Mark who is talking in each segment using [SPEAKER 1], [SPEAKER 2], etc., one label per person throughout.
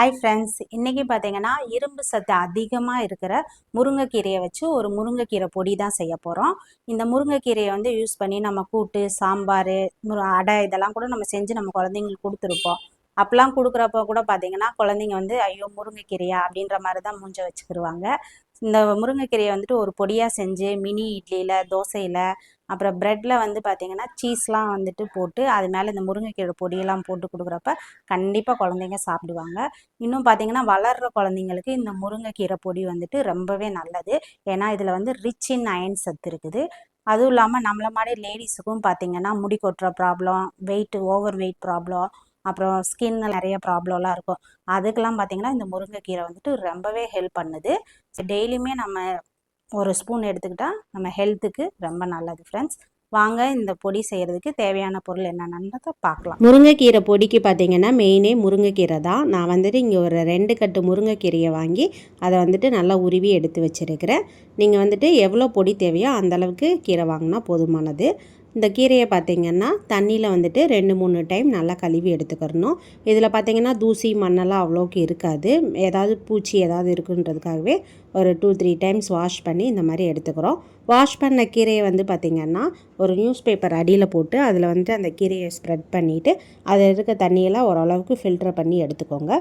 [SPEAKER 1] Hi friends இன்றைக்கி பார்த்தீங்கன்னா இரும்பு சத்து அதிகமாக இருக்கிற முருங்கைக்கீரையை வச்சு ஒரு முருங்கைக்கீரை பொடி தான் செய்ய போகிறோம் இந்த முருங்கைக்கீரையை வந்து யூஸ் பண்ணி நம்ம கூட்டு சாம்பார் முரு அடை இதெல்லாம் கூட நம்ம செஞ்சு நம்ம குழந்தைங்களுக்கு கொடுத்துருப்போம். அப்போலாம் கொடுக்குறப்ப கூட பார்த்தீங்கன்னா குழந்தைங்க வந்து ஐயோ முருங்கைக்கீரையா? அப்படின்ற மாதிரி தான் மூஞ்ச வச்சுக்கிருவாங்க. இந்த முருங்கைக்கீரையை வந்துட்டு ஒரு பொடியாக செஞ்சு மினி இட்லியில் தோசையில் அப்புறம் ப்ரெட்டில் வந்து பார்த்திங்கன்னா சீஸ்லாம் வந்துட்டு போட்டு அது மேலே இந்த முருங்கைக்கீரை பொடியெல்லாம் போட்டு கொடுக்குறப்ப கண்டிப்பாக குழந்தைங்க சாப்பிடுவாங்க. இன்னும் பார்த்திங்கன்னா வளர்கிற குழந்தைங்களுக்கு இந்த முருங்கைக்கீரை பொடி வந்துட்டு ரொம்பவே நல்லது. ஏன்னா இதில் வந்து ரிச் இன் அயன் சத்து இருக்குது. அதுவும் இல்லாமல் நம்மள மாதிரி லேடிஸுக்கும் பார்த்திங்கன்னா முடி கொட்டுற problem weight over weight problem அப்புறம் ஸ்கின் நிறைய ப்ராப்ளம்லாம் இருக்கும். அதுக்கெல்லாம் பார்த்திங்கன்னா இந்த முருங்கைக்கீரை வந்துட்டு ரொம்பவே ஹெல்ப் பண்ணுது. டெய்லியுமே நம்ம ஒரு ஸ்பூன் எடுத்துக்கிட்டால் நம்ம ஹெல்த்துக்கு ரொம்ப நல்லது ஃப்ரெண்ட்ஸ் வாங்க இந்த பொடி செய்கிறதுக்கு தேவையான பொருள் என்னென்னதை பார்க்கலாம்.
[SPEAKER 2] முருங்கைக்கீரை பொடிக்கு பார்த்தீங்கன்னா மெயினே முருங்கைக்கீரை தான். நான் வந்துட்டு இங்கே ஒரு ரெண்டு கட்டு முருங்கைக்கீரையை வாங்கி அதை வந்துட்டு நல்லா உருவி எடுத்து வச்சுருக்கிறேன். நீங்கள் வந்துட்டு எவ்வளோ பொடி தேவையோ அந்தளவுக்கு கீரை வாங்கினா போதுமானது. இந்த கீரையை பார்த்திங்கன்னா தண்ணியில் வந்துட்டு ரெண்டு மூணு டைம் நல்லா கழுவி எடுத்துக்கிறணும். இதில் பார்த்திங்கன்னா தூசி மண்ணெல்லாம் அவ்வளோக்கு இருக்காது. ஏதாவது பூச்சி ஏதாவது இருக்குன்றதுக்காகவே ஒரு டூ த்ரீ டைம்ஸ் வாஷ் பண்ணி இந்த மாதிரி எடுத்துக்கிறோம். வாஷ் பண்ண கீரையை வந்து பார்த்திங்கன்னா ஒரு நியூஸ் பேப்பர் அடியில் போட்டு அதில் வந்துட்டு அந்த கீரையை ஸ்ப்ரெட் பண்ணிவிட்டு அதில் இருக்க தண்ணியெல்லாம் ஓரளவுக்கு ஃபில்டர் பண்ணி எடுத்துக்கோங்க.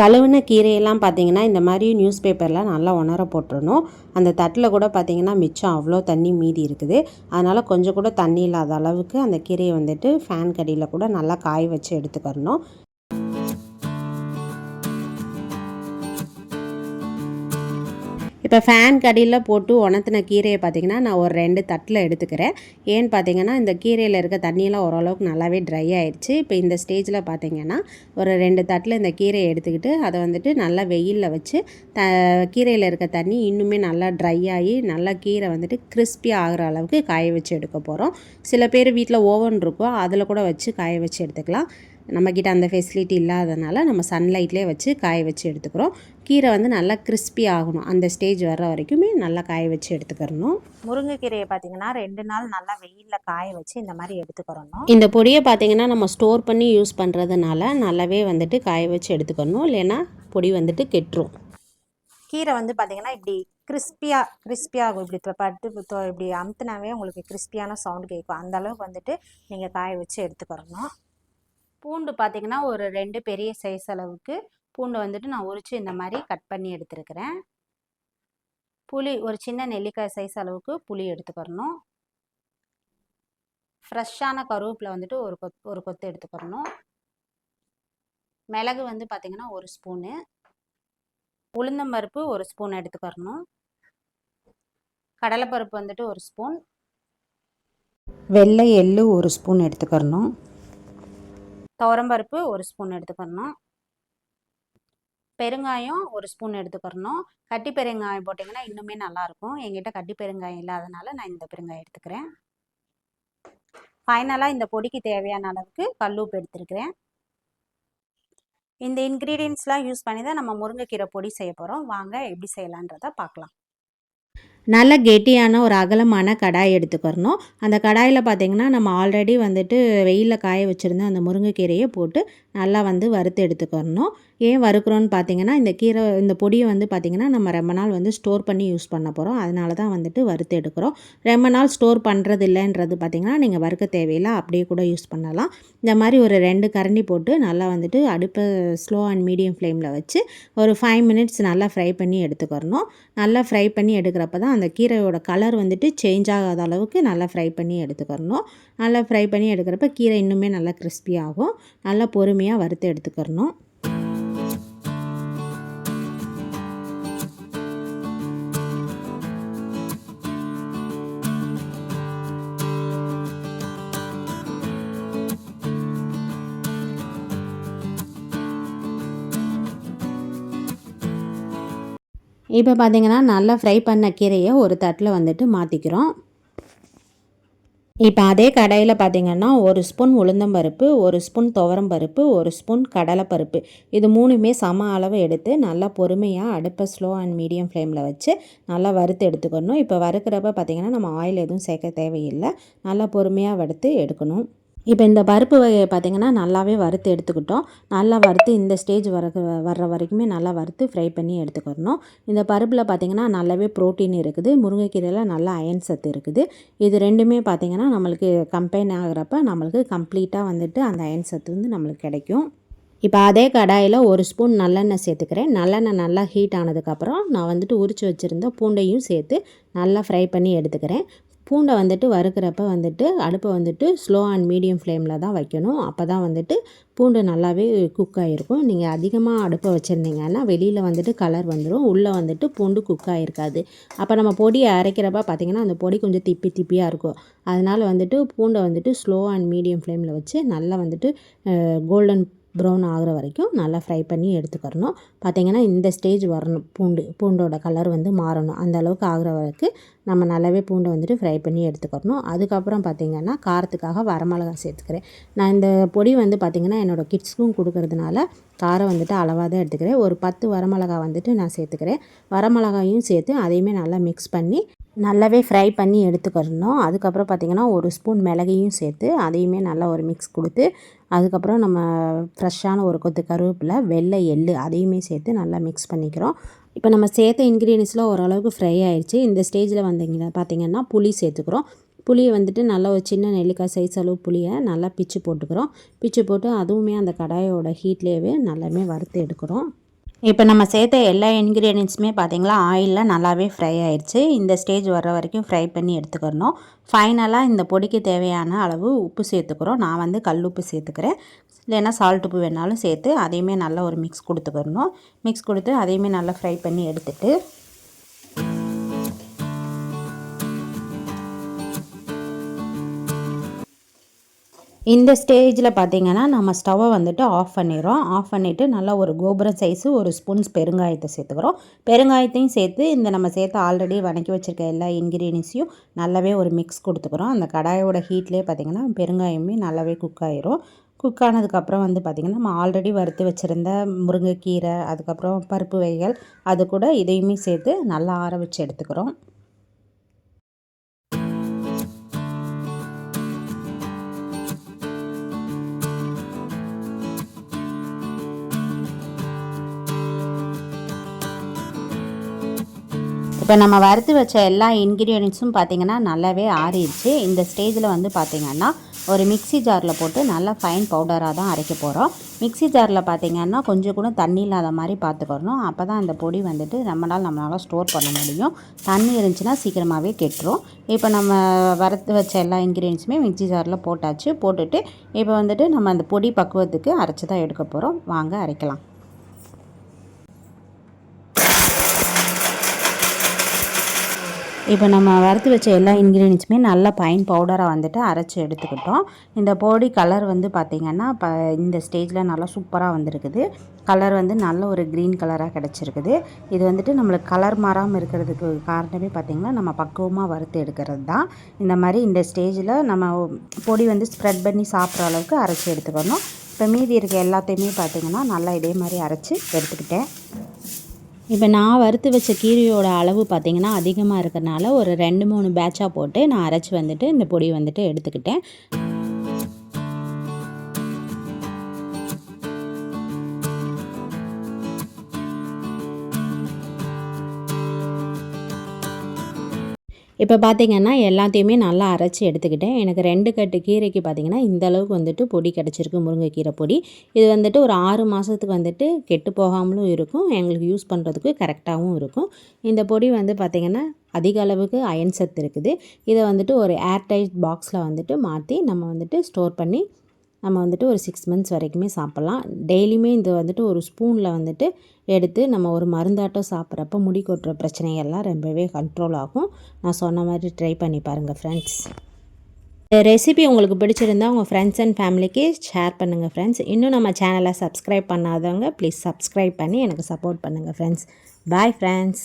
[SPEAKER 2] கழுவுன கீரையெல்லாம் பார்த்தீங்கன்னா இந்த மாதிரி நியூஸ் பேப்பரில் நல்லா உணர போட்டுருணும் அந்த தட்டில் கூட பார்த்தீங்கன்னா மிச்சம் அவ்வளோ தண்ணி மீதி இருக்குது. அதனால் கொஞ்சம் கூட தண்ணி இல்லாத அளவுக்கு அந்த கீரையை வந்துட்டு ஃபேன் கடியில் கூட நல்லா காய வச்சு எடுத்துக்கிறணும். இப்போ ஃபேன் கடியில் போட்டு உணர்த்தின கீரையை பார்த்திங்கன்னா நான் ஒரு ரெண்டு தட்டில் எடுத்துக்கிறேன். ஏன்னு பார்த்தீங்கன்னா இந்த கீரையில் இருக்க தண்ணியெல்லாம் ஓரளவுக்கு நல்லாவே ட்ரை ஆயிடுச்சு. இப்போ இந்த ஸ்டேஜில் பார்த்தீங்கன்னா ஒரு ரெண்டு தட்டில் இந்த கீரையை எடுத்துக்கிட்டு அதை வந்துட்டு நல்லா வெயிலில் வச்சு த கீரையில் இருக்க தண்ணி இன்னுமே நல்லா ட்ரை ஆகி நல்லா கீரை வந்துட்டு கிறிஸ்பி ஆகிற அளவுக்கு காய வச்சு எடுக்க போகிறோம் சில பேர் வீட்டில் ஓவன் இருக்கும் அதில் கூட வச்சு காய வச்சு எடுத்துக்கலாம். நம்மக்கிட்ட அந்த ஃபெசிலிட்டி இல்லாதனால நம்ம சன்லைட்லேயே வச்சு காய வச்சு எடுத்துக்கிறோம். கீரை வந்து நல்லா கிறிஸ்பி ஆகணும். அந்த ஸ்டேஜ் வர்ற வரைக்குமே நல்லா காய வச்சு எடுத்துக்கிறணும்.
[SPEAKER 1] முருங்கைக்கீரையை பார்த்தீங்கன்னா ரெண்டு நாள் நல்லா வெயிலில் காய வச்சு இந்த மாதிரி எடுத்துக்கிறணும்.
[SPEAKER 2] இந்த பொடியை பார்த்தீங்கன்னா நம்ம ஸ்டோர் பண்ணி யூஸ் பண்ணுறதுனால நல்லாவே வந்துட்டு காய வச்சு எடுத்துக்கணும். இல்லைன்னா பொடி வந்துட்டு கெட்டுரும்.
[SPEAKER 1] கீரை வந்து பார்த்தீங்கன்னா இப்படி கிறிஸ்பியாக கிறிஸ்பியாகும் இப்படி பட்டு இப்படி அமுத்துனாவே உங்களுக்கு கிறிஸ்பியான சவுண்ட் கேட்கும். அந்த அளவுக்கு வந்துட்டு நீங்கள் காய வச்சு எடுத்துக்கிறணும். பூண்டு பார்த்தீங்கன்னா ஒரு ரெண்டு பெரிய சைஸ் அளவுக்கு பூண்டு வந்துட்டு நான் உரித்து இந்த மாதிரி கட் பண்ணி எடுத்துருக்கிறேன். புளி ஒரு சின்ன நெல்லிக்காய் சைஸ் அளவுக்கு புளி எடுத்துக்கிறணும். ஃப்ரெஷ்ஷான கருவேப்பில் வந்துட்டு ஒரு கொத் ஒரு கொத்து எடுத்துக்கிறணும். மிளகு வந்து பார்த்திங்கன்னா ஒரு ஸ்பூனு உளுந்தம்பருப்பு ஒரு ஸ்பூன் எடுத்துக்கிறணும். கடலைப்பருப்பு வந்துட்டு ஒரு ஸ்பூன்
[SPEAKER 2] வெள்ளை எள்ளு ஒரு ஸ்பூன் எடுத்துக்கிறணும்.
[SPEAKER 1] துவரம்பருப்பு ஒரு ஸ்பூன் எடுத்துக்கிறணும். பெருங்காயம் ஒரு ஸ்பூன் எடுத்துக்கிறணும். கட்டி பெருங்காயம் போட்டிங்கன்னா இன்னுமே நல்லாயிருக்கும். என்கிட்ட கட்டி பெருங்காயம் இல்லாதனால நான் இந்த பெருங்காயம் எடுத்துக்கிறேன். ஃபைனலாக இந்த பொடிக்கு தேவையான அளவுக்கு கல்லுப்பு எடுத்துருக்கிறேன். இந்த இன்க்ரீடியன்ஸ்லாம் யூஸ் பண்ணி தான் நம்ம முருங்கைக்கீரை பொடி செய்ய போகிறோம் வாங்க எப்படி செய்யலான்றதை பார்க்கலாம்.
[SPEAKER 2] நல்ல கெட்டியான ஒரு அகலமான கடாய் எடுத்துக்கிறணும். அந்த கடாயில் பார்த்திங்கன்னா நம்ம ஆல்ரெடி வந்துட்டு வெயிலில் காய வச்சுருந்த அந்த முருங்கைக்கீரையை போட்டு நல்லா வந்து வறுத்து எடுத்துக்கிறணும். ஏன் வறுக்கிறோன்னு பார்த்தீங்கன்னா இந்த கீரை இந்த பொடியை வந்து பார்த்திங்கன்னா நம்ம ரொம்ப நாள் வந்து ஸ்டோர் பண்ணி யூஸ் பண்ண போகிறோம் அதனால தான் வந்துட்டு வறுத்து எடுக்கிறோம். ரொம்ப நாள் ஸ்டோர் பண்ணுறது இல்லைன்றது பார்த்திங்கன்னா நீங்கள் வறுக்க தேவையில்லை. அப்படியே கூட யூஸ் பண்ணலாம். இந்த மாதிரி ஒரு ரெண்டு கரண்டி போட்டு நல்லா வந்துட்டு அடுப்பை ஸ்லோ அண்ட் மீடியம் ஃப்ளேமில் வச்சு ஒரு ஃபைவ் மினிட்ஸ் நல்லா ஃப்ரை பண்ணி எடுத்துக்கிறணும். நல்லா ஃப்ரை பண்ணி எடுக்கிறப்ப தான் அந்த கீரையோட கலர் வந்துட்டு சேஞ்ச் ஆகாத அளவுக்கு நல்லா ஃப்ரை பண்ணி எடுத்துக்கிறணும். நல்லா ஃப்ரை பண்ணி எடுக்கிறப்ப கீரை இன்னுமே நல்லா கிறிஸ்பி ஆகும். நல்லா பொறுமையாக வறுத்து எடுத்துக்கிறணும். இப்போ பார்த்தீங்கன்னா நல்லா ஃப்ரை பண்ண கீரையை ஒரு தட்டில் வந்துட்டு மாற்றிக்கிறோம் இப்போ அதே கடையில் பார்த்தீங்கன்னா ஒரு ஸ்பூன் உளுந்தம்பருப்பு ஒரு ஸ்பூன் துவரம்பருப்பு ஒரு ஸ்பூன் கடலைப்பருப்பு இது மூணுமே சம அளவு எடுத்து நல்லா பொறுமையாக அடுப்பை ஸ்லோ அண்ட் மீடியம் ஃப்ளேமில் வச்சு நல்லா வறுத்து எடுத்துக்கணும். இப்போ வறுக்கிறப்ப பார்த்தீங்கன்னா நம்ம ஆயில் எதுவும் சேர்க்க தேவையில்லை. நல்லா பொறுமையாக வறுத்து எடுக்கணும். இப்போ இந்த பருப்பு வகையை பார்த்திங்கன்னா நல்லாவே வறுத்து எடுத்துக்கிட்டோம். நல்லா வறுத்து இந்த ஸ்டேஜ் வர வர்ற வரைக்குமே நல்லா வறுத்து ஃப்ரை பண்ணி எடுத்துக்கிறணும் இந்த பருப்பில் பார்த்திங்கன்னா நல்லாவே ப்ரோட்டீன் இருக்குது. முருங்கைக்கீரையில் நல்லா அயன் சத்து இருக்குது. இது ரெண்டுமே பார்த்திங்கன்னா நம்மளுக்கு கம்பைன் ஆகிறப்ப நம்மளுக்கு கம்ப்ளீட்டாக வந்துட்டு அந்த அயன் சத்து வந்து நம்மளுக்கு கிடைக்கும். இப்போ அதே கடாயில் ஒரு ஸ்பூன் நல்லெண்ணெய் சேர்த்துக்கிறேன். நல்லெண்ணெய் நல்லா ஹீட் ஆனதுக்கப்புறம் நான் வந்துட்டு உரித்து வச்சுருந்த பூண்டையும் சேர்த்து நல்லா ஃப்ரை பண்ணி எடுத்துக்கிறேன். பூண்டை வந்துட்டு வறுக்கிறப்ப வந்துட்டு அடுப்பை வந்துட்டு ஸ்லோ அண்ட் மீடியம் ஃப்ளேமில் தான் வைக்கணும். அப்போ தான் வந்துட்டு பூண்டு நல்லாவே குக் ஆகிருக்கும் நீங்கள் அதிகமாக அடுப்பை வச்சுருந்தீங்கன்னா வெளியில் வந்துட்டு கலர் வந்துடும் உள்ளே வந்துட்டு பூண்டு குக் ஆகிருக்காது அப்போ நம்ம பொடியை அரைக்கிறப்ப பார்த்திங்கன்னா அந்த பொடி கொஞ்சம் திப்பி திப்பியாக இருக்கும். அதனால் வந்துட்டு பூண்டை வந்துட்டு ஸ்லோ அண்ட் மீடியம் ஃப்ளேமில் வச்சு நல்லா வந்துட்டு கோல்டன் ப்ரௌன் ஆகிற வரைக்கும் நல்லா ஃப்ரை பண்ணி எடுத்துக்கிறணும். பார்த்திங்கன்னா இந்த ஸ்டேஜ் வரணும். பூண்டு பூண்டோட கலர் வந்து மாறணும். அந்த அளவுக்கு ஆகிற வரைக்கும் நம்ம நல்லாவே பூண்டை வந்துட்டு ஃப்ரை பண்ணி எடுத்துக்கிறணும். அதுக்கப்புறம் பார்த்திங்கன்னா காரத்துக்காக வரமிளகா சேர்த்துக்கிறேன். நான் இந்த பொடி வந்து பார்த்திங்கன்னா என்னோடய கிட்ஸ்க்கும் கொடுக்கறதுனால காரம் வந்துட்டு அளவாக தான் எடுத்துக்கிறேன். ஒரு பத்து வரமிளகா வந்துட்டு நான் சேர்த்துக்கிறேன். வரமிளகாயும் சேர்த்து அதையுமே நல்லா மிக்ஸ் பண்ணி நல்லாவே ஃப்ரை பண்ணி எடுத்துக்கிறணும். அதுக்கப்புறம் பார்த்திங்கன்னா ஒரு ஸ்பூன் மிளகையும் சேர்த்து அதையுமே நல்லா ஒரு மிக்ஸ் கொடுத்து அதுக்கப்புறம் நம்ம ஃப்ரெஷ்ஷான ஒரு கொத்து கருவேப்பிலை வெள்ளை எள்ளு அதையுமே சேர்த்து நல்லா மிக்ஸ் பண்ணிக்கிறோம். இப்போ நம்ம சேர்த்த இன்க்ரீடியன்ஸில் ஓரளவுக்கு ஃப்ரை ஆயிடுச்சு இந்த ஸ்டேஜில் வந்தீங்கன்னா பார்த்திங்கன்னா புளி சேர்த்துக்கிறோம். புளியை வந்துட்டு நல்லா ஒரு சின்ன நெல்லிக்காய் சைஸ் அளவு புளியை நல்லா பிச்சு போட்டுக்கிறோம். பிச்சு போட்டு அதுவுமே அந்த கடாயோட ஹீட்லேயே நல்லாமே வறுத்து எடுக்கிறோம். இப்போ நம்ம சேர்த்த எல்லா இன்க்ரீடியன்ஸுமே பார்த்திங்களா ஆயிலில் நல்லாவே ஃப்ரை ஆயிடுச்சு இந்த ஸ்டேஜ் வர்ற வரைக்கும் ஃப்ரை பண்ணி எடுத்துக்கிறணும் ஃபைனலாக இந்த பொடிக்கு தேவையான அளவு உப்பு சேர்த்துக்கிறோம். நான் வந்து கல் உப்பு சேர்த்துக்கிறேன். இல்லைன்னா சால்ட் உப்பு வேணாலும் சேர்த்து அதையுமே நல்லா ஒரு மிக்ஸ் கொடுத்துக்கிறணும் மிக்ஸ் கொடுத்து அதையுமே நல்லா ஃப்ரை பண்ணி எடுத்துகிட்டு இந்த ஸ்டேஜில் பார்த்தீங்கன்னா நம்ம ஸ்டவ்வை வந்துட்டு ஆஃப் பண்ணிடுறோம். ஆஃப் பண்ணிவிட்டு நல்லா ஒரு கோபுரம் சைஸு ஒரு ஸ்பூன்ஸ் பெருங்காயத்தை சேர்த்துக்கிறோம். பெருங்காயத்தையும் சேர்த்து இந்த நம்ம சேர்த்து ஆல்ரெடி வணக்கி வச்சுருக்க எல்லா இன்க்ரீடியன்ஸையும் நல்லாவே ஒரு மிக்ஸ் கொடுத்துக்கிறோம். அந்த கடாயோட ஹீட்லேயே பார்த்திங்கன்னா பெருங்காயமே நல்லாவே குக் ஆயிரும். குக் ஆனதுக்கப்புறம் வந்து பார்த்திங்கன்னா நம்ம ஆல்ரெடி வறுத்து வச்சுருந்த முருங்கைக்கீரை அதுக்கப்புறம் பருப்பு வகைகள் அது கூட இதையுமே சேர்த்து நல்லா ஆற வச்சு எடுத்துக்கிறோம். இப்போ நம்ம வறுத்து வச்ச எல்லா இன்க்ரீடியன்ஸும் பார்த்திங்கன்னா நல்லாவே ஆறிடுச்சு. இந்த ஸ்டேஜில் வந்து பார்த்திங்கன்னா ஒரு மிக்சி ஜாரில் போட்டு நல்லா ஃபைன் பவுடராக தான் அரைக்க போகிறோம் மிக்சி ஜாரில் பார்த்திங்கன்னா கொஞ்சம் கூட தண்ணி இல்லாத மாதிரி பார்த்துக்கணும் அப்போ தான் அந்த பொடி வந்துட்டு நம்மளால் நம்மளால் ஸ்டோர் பண்ண முடியும். தண்ணி இருந்துச்சுன்னா சீக்கிரமாகவே கெட்டுரும். இப்போ நம்ம வறுத்து வச்ச எல்லா இன்க்ரீடியன்ஸுமே மிக்சி ஜாரில் போட்டாச்சு. போட்டுட்டு இப்போ வந்துட்டு நம்ம அந்த பொடி பக்குவத்துக்கு அரைச்சி தான் எடுக்க போகிறோம் வாங்க அரைக்கலாம். இப்போ நம்ம வறுத்து வச்ச எல்லா இன்க்ரீடியன்ஸுமே நல்லா பைன் பவுடராக வந்துட்டு அரைச்சி எடுத்துக்கிட்டோம். இந்த பொடி கலர் வந்து பார்த்திங்கன்னா இப்போ இந்த ஸ்டேஜில் நல்லா சூப்பராக வந்திருக்குது. கலர் வந்து நல்ல ஒரு க்ரீன் கலராக கிடச்சிருக்குது. இது வந்துட்டு நம்மளுக்கு கலர் மாறாமல் இருக்கிறதுக்கு காரணமே பார்த்திங்கன்னா நம்ம பக்குவமாக வறுத்து எடுக்கிறது தான். இந்த மாதிரி இந்த ஸ்டேஜில் நம்ம பொடி வந்து ஸ்ப்ரெட் பண்ணி சாப்பிட்ற அளவுக்கு அரைச்சி எடுத்துக்கணும். இப்போ மீதி இருக்க எல்லாத்தையுமே பார்த்திங்கன்னா நல்லா இதே மாதிரி அரைச்சி எடுத்துக்கிட்டேன். இப்போ நான் வறுத்து வச்ச கீரையோட அளவு பார்த்திங்கன்னா அதிகமாக இருக்கிறனால ஒரு ரெண்டு மூணு பேட்சாக போட்டு நான் அரைச்சி வந்துட்டு இந்த பொடி வந்துட்டு எடுத்துக்கிட்டேன். இப்போ பார்த்திங்கன்னா எல்லாத்தையுமே நல்லா அரைச்சி எடுத்துக்கிட்டேன். எனக்கு ரெண்டு கட்டு கீரைக்கு பார்த்திங்கன்னா இந்த அளவுக்கு வந்துட்டு பொடி கிடச்சிருக்கு முருங்கைக்கீரை பொடி. இது வந்துட்டு ஒரு ஆறு மாதத்துக்கு வந்துட்டு கெட்டு போகாமலும் இருக்கும். எங்களுக்கு யூஸ் பண்ணுறதுக்கு கரெக்டாகவும் இருக்கும். இந்த பொடி வந்து பார்த்திங்கன்னா அதிக அளவுக்கு அயன் சத்து இருக்குது. இதை வந்துட்டு ஒரு ஏர்டைட் பாக்ஸில் வந்துட்டு மாற்றி நம்ம வந்துட்டு ஸ்டோர் பண்ணி நம்ம வந்துட்டு ஒரு சிக்ஸ் மந்த்ஸ் வரைக்குமே சாப்பிட்லாம். டெய்லியுமே இது வந்துட்டு ஒரு ஸ்பூனில் வந்துட்டு எடுத்து நம்ம ஒரு மருந்தாட்டம் சாப்பிட்றப்ப முடி கொட்டுற பிரச்சனைகள்லாம் ரொம்பவே கண்ட்ரோல் ஆகும். நான் சொன்ன மாதிரி ட்ரை பண்ணி பாருங்கள் ஃப்ரெண்ட்ஸ் இந்த ரெசிபி உங்களுக்கு பிடிச்சிருந்தா உங்கள் ஃப்ரெண்ட்ஸ் அண்ட் ஃபேமிலிக்கு ஷேர் பண்ணுங்கள் ஃப்ரெண்ட்ஸ் இன்னும் நம்ம சேனலை சப்ஸ்கிரைப் பண்ணாதவங்க ப்ளீஸ் சப்ஸ்கிரைப் பண்ணி எனக்கு சப்போர்ட் பண்ணுங்கள் ஃப்ரெண்ட்ஸ் பாய் ஃப்ரெண்ட்ஸ்